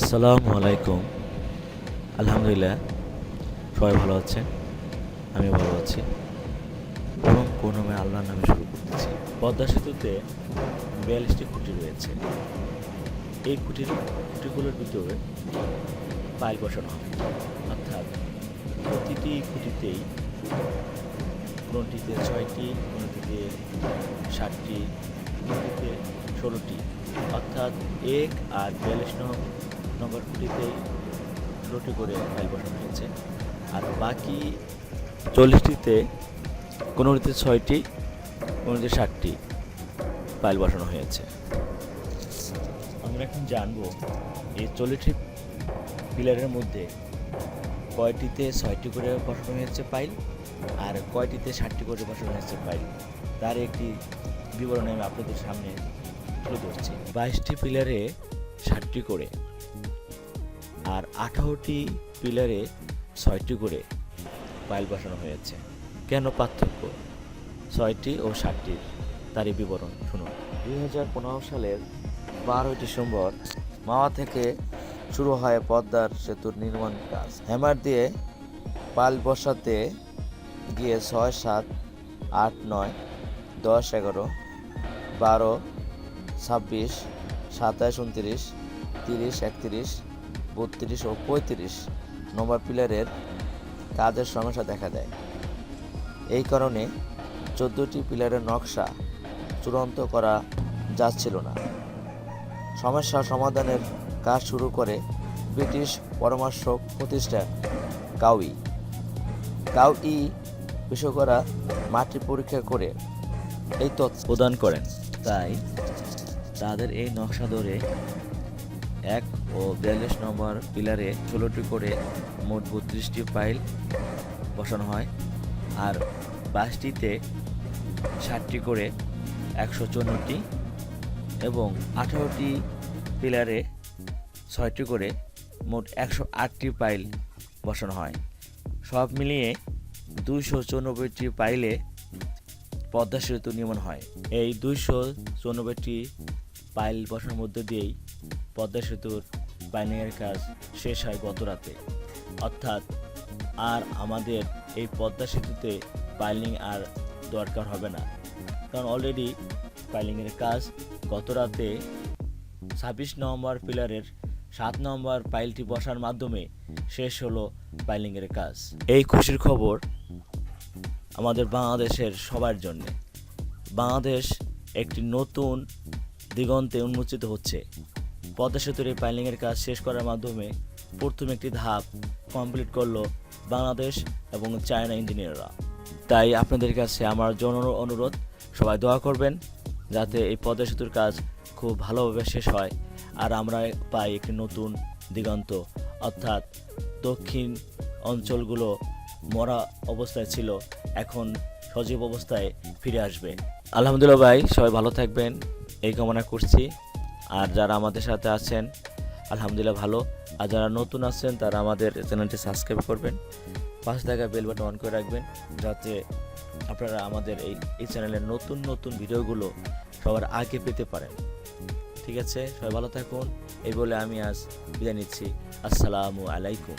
আসসালামু আলাইকুম। আলহামদুলিল্লাহ, সবাই ভালো আছেন? আমি ভালো আছি। এবং কোন নামে আল্লাহর নামে শুরু করতেছি। পদ্মা সেতুতে বিয়াল্লিশটি খুঁটি রয়েছে। এই খুঁটির খুঁটিগুলোর ভিতরে পাইল বসানো হয়। অর্থাৎ প্রতিটি খুঁটিতেই কোনটিতে ছয়টি, কোনটিতে ষাটটি কোনটিতে ষোলোটি। অর্থাৎ এক আর বিয়াল্লিশ নম্বর খুঁটিতেই ষোলোটি করে ফাইল বসানো হয়েছে। আর বাকি চল্লিশটিতে কোনোটিতে ছয়টি কোনোটিতে ষাটটি পাইল বসানো হয়েছে। আমরা এখন জানব এই চল্লিশটি পিলারের মধ্যে কয়টিতে ছয়টি করে বসানো হয়েছে পাইল আর কয়টিতে ষাটটি করে বসানো হয়েছে পাইল তার একটি বিবরণ আমি আপনাদের সামনে তুলে ধরছি। বাইশটি পিলারে ষাটটি করে আর আঠারোটি পিলারে ছয়টি করে পাইল বসানো হয়েছে। কেন পার্থক্য? ছয়টি ও ষাটটির তারই বিবরণ শুনুন। দুই হাজার পনেরো সালের বারোই ডিসেম্বর মাওয়া থেকে শুরু হয় পদ্মার সেতুর নির্মাণ কাজ। হ্যামার দিয়ে পাল বসাতে গিয়ে ছয় সাত আট নয় দশ এগারো বারো ছাব্বিশ সাতাশ উনত্রিশ তিরিশ একত্রিশ বত্রিশ ও পঁয়ত্রিশ নম্বর পিলারের কাজের সমস্যা দেখা দেয়। এই কারণে চোদ্দোটি পিলারের নকশা চূড়ান্ত করা যাচ্ছিল না। সমস্যা সমাধানের কাজ শুরু করে ব্রিটিশ পরামর্শ প্রতিষ্ঠান কাউই। কাউই কৃষকরা মাটি পরীক্ষা করে এই তথ্য প্রদান করেন। তাই তাদের এই নকশা ধরে এক ও বিয়াল্লিশ নম্বর পিলারে ষোলোটি করে মোট বত্রিশটি পাইল বসানো হয় আর বাইশটিতে ষাটটি করে একশো চুয়ান্নটি এবং আঠারোটি পিলারে ছয়টি করে মোট একশো আটটি পাইল বসানো হয়। সব মিলিয়ে দুইশো চৌরানব্বইটি পাইলে পদ্মা সেতু নির্মাণ হয়। এই দুইশো চৌরানব্বইটি পাইল বসানোর মধ্যে দিয়েই পদ্মা সেতুর পাইলিংয়ের কাজ শেষ হয় গত রাতে অর্থাৎ আর আমাদের এই পদ্মা সেতুতে পাইলিং আর দরকার হবে না। কারণ অলরেডি পাইলিংয়ের কাজ গত রাতে ছাব্বিশ নভেম্বর পিলারের সাত নম্বর পাইলটি বসার মাধ্যমে শেষ হলো পাইলিংয়ের কাজ। এই খুশির খবর আমাদের বাংলাদেশের সবার জন্য। বাংলাদেশ একটি নতুন দিগন্তে উন্মোচিত হচ্ছে। পদ্মা সেতুর এই পাইলিংয়ের কাজ শেষ করার মাধ্যমে প্রথম একটি ধাপ কমপ্লিট করল বাংলাদেশ এবং চায়না ইঞ্জিনিয়াররা। তাই আপনাদের কাছে আমার জন অনুরোধ, সবাই দোয়া করবেন যাতে এই পদ্মা সেতুর কাজ খুব ভালোভাবে শেষ হয় আর আমরা পাই একটি নতুন দিগন্ত। অর্থাৎ দক্ষিণ অঞ্চলগুলো মরা অবস্থায় ছিল, এখন সজীব অবস্থায় ফিরে আসবে। আলহামদুলিল্লাহ ভাই, সবাই ভালো থাকবেন, এই কামনা করছি। আর যারা আমাদের সাথে আছেন, আলহামদুলিল্লাহ ভালো। আর যারা নতুন আছেন, তারা আমাদের চ্যানেলটি সাবস্ক্রাইব করবেন। পাশে থাকা বেল বাটন অন করে রাখবেন, যাতে আপনারা আমাদের এই এই চ্যানেলের নতুন নতুন ভিডিওগুলো সবার আগে পেতে পারেন। ঠিক আছে? সবাই ভালো থাকুন। এই বলে আমি আজ বিদায় নিচ্ছি। আসসালামু আলাইকুম।